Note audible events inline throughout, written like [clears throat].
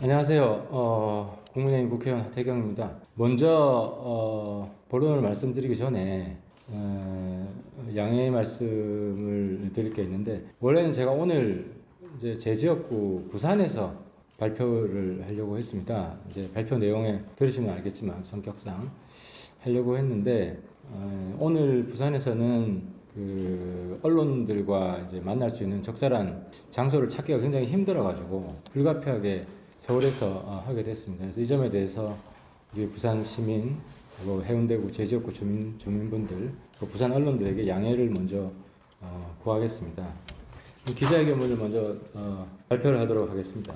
안녕하세요. 어, 국민의힘 국회의원 하태경입니다. 먼저 어, 본론을 말씀드리기 전에 어, 양해의 말씀을 드릴 게 있는데 원래는 제가 오늘 이제 제 지역구 부산에서 발표를 하려고 했습니다. 이제 발표 내용에 들으시면 알겠지만 성격상 하려고 했는데 어, 오늘 부산에서는 그 언론들과 이제 만날 수 있는 적절한 장소를 찾기가 굉장히 힘들어가지고 불가피하게 서울에서 어, 하게 됐습니다. 그래서 이 점에 대해서 우리 부산 시민 해운대구 제지역구 주민 주민분들 그 부산 언론들에게 양해를 먼저 어, 구하겠습니다. 이 기자회견문을 먼저 어, 발표를 하도록 하겠습니다.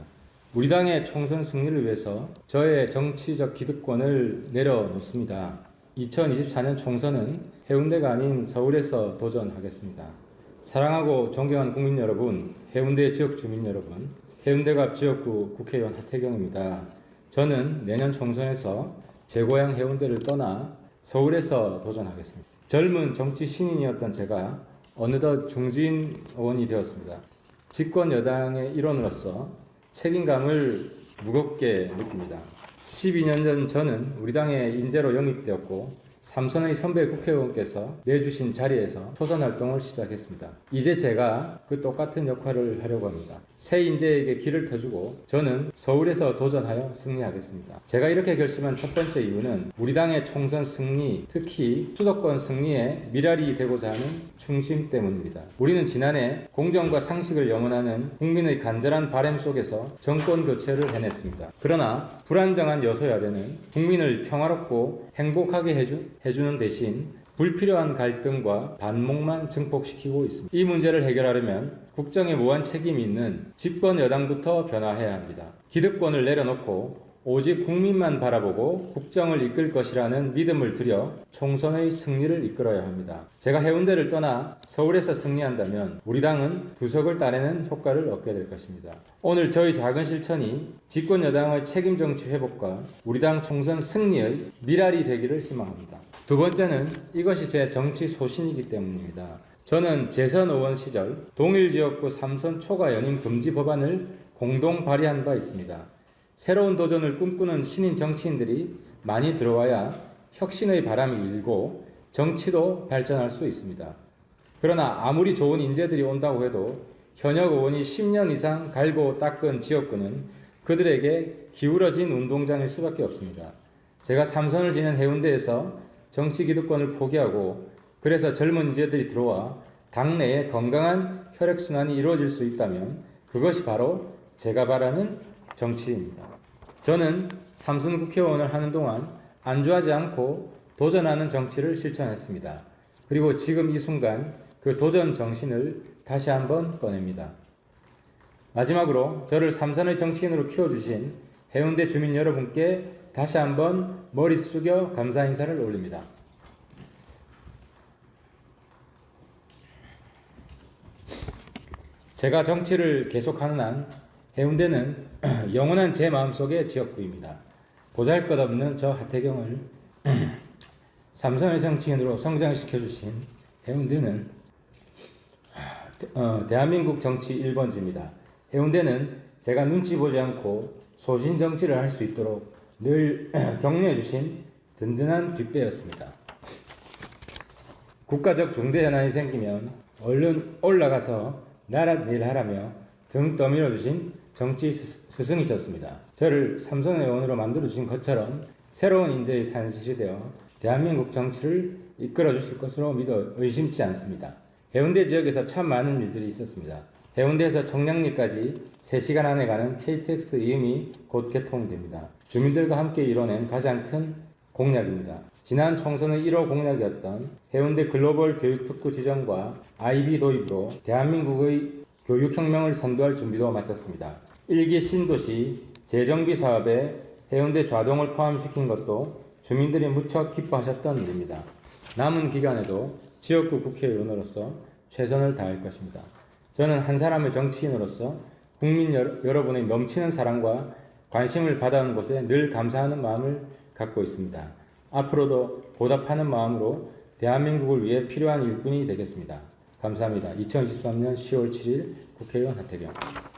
우리 당의 총선 승리를 위해서 저의 정치적 기득권을 내려놓습니다. 2024년 총선은 해운대가 아닌 서울에서 도전하겠습니다. 사랑하고 존경하는 국민 여러분, 해운대 지역 주민 여러분, 해운대갑 지역구 국회의원 하태경입니다. 저는 내년 총선에서 제 고향 해운대를 떠나 서울에서 도전하겠습니다. 젊은 정치 신인이었던 제가 어느덧 중진 의원이 되었습니다. 집권 여당의 일원으로서 책임감을 무겁게 느낍니다. 12년 전 저는 우리 당의 인재로 영입되었고 삼선의 선배 국회의원께서 내주신 자리에서 초선 활동을 시작했습니다. 이제 제가 그 똑같은 역할을 하려고 합니다. 새 인재에게 길을 터주고 저는 서울에서 도전하여 승리하겠습니다. 제가 이렇게 결심한 첫 번째 이유는 우리 당의 총선 승리, 특히 수도권 승리에 미랄이 되고자 하는 충심 때문입니다. 우리는 지난해 공정과 상식을 염원하는 국민의 간절한 바램 속에서 정권 교체를 해냈습니다. 그러나 불안정한 여소야대는 국민을 평화롭고 행복하게 해주, 해주는 대신 불필요한 갈등과 반목만 증폭시키고 있습니다. 이 문제를 해결하려면 국정에 무한 책임이 있는 집권 여당부터 변화해야 합니다. 기득권을 내려놓고 오직 국민만 바라보고 국정을 이끌 것이라는 믿음을 들여 총선의 승리를 이끌어야 합니다. 제가 해운대를 떠나 서울에서 승리한다면 우리 당은 구석을 따내는 효과를 얻게 될 것입니다. 오늘 저희 작은 실천이 집권 여당의 책임 정치 회복과 우리 당 총선 승리의 미랄이 되기를 희망합니다. 두 번째는 이것이 제 정치 소신이기 때문입니다. 저는 재선 의원 시절 동일 지역구 삼선 초과 연임 금지 법안을 공동 발의한 바 있습니다. 새로운 도전을 꿈꾸는 신인 정치인들이 많이 들어와야 혁신의 바람이 일고 정치도 발전할 수 있습니다. 그러나 아무리 좋은 인재들이 온다고 해도 현역 의원이 10년 이상 갈고 닦은 지역구는 그들에게 기울어진 운동장일 수밖에 없습니다. 제가 삼선을 지낸 해운대에서 정치 기득권을 포기하고 그래서 젊은 인재들이 들어와 당내에 건강한 혈액순환이 이루어질 수 있다면 그것이 바로 제가 바라는 정치입니다. 저는 삼선 국회의원을 하는 동안 안주하지 않고 도전하는 정치를 실천했습니다. 그리고 지금 이 순간 그 도전 정신을 다시 한번 꺼냅니다. 마지막으로 저를 삼선의 정치인으로 키워주신 해운대 주민 여러분께 다시 한번 머리 숙여 감사 인사를 올립니다. 제가 정치를 계속하는 한 해운대는 [clears throat] 영원한 제 마음속의 지역구입니다. 보잘것없는 저 하태경을 [clears throat] 삼선의 정치인으로 성장시켜주신 해운대는 [clears throat] 어, 대한민국 정치 1번지입니다. 해운대는 제가 눈치 보지 않고 소신 정치를 할 수 있도록 늘 격려해 주신 든든한 뒷배였습니다. 국가적 중대 현안이 생기면 얼른 올라가서 나라 일 하라며 등 떠밀어 주신 정치 스- 스승이셨습니다. 저를 삼선 의원으로 만들어 주신 것처럼 새로운 인재의 산실이 되어 대한민국 정치를 이끌어 주실 것으로 믿어 의심치 않습니다. 해운대 지역에서 참 많은 일들이 있었습니다. 해운대에서 청량리까지 3시간 안에 가는 KTX 이음이 곧 개통됩니다. 주민들과 함께 이뤄낸 가장 큰 공약입니다. 지난 총선의 1호 공약이었던 해운대 글로벌 교육특구 지정과 IB 도입으로 대한민국의 교육혁명을 선도할 준비도 마쳤습니다. 일기 신도시 재정비 사업에 해운대 좌동을 포함시킨 것도 주민들이 무척 기뻐하셨던 일입니다. 남은 기간에도 지역구 국회의원으로서 최선을 다할 것입니다. 저는 한 사람의 정치인으로서 국민 여, 여러분의 넘치는 사랑과 관심을 받아온 것에 늘 감사하는 마음을 갖고 있습니다. 앞으로도 보답하는 마음으로 대한민국을 위해 필요한 일꾼이 되겠습니다. 감사합니다. 2023년 10월 7일 국회의원 하태경.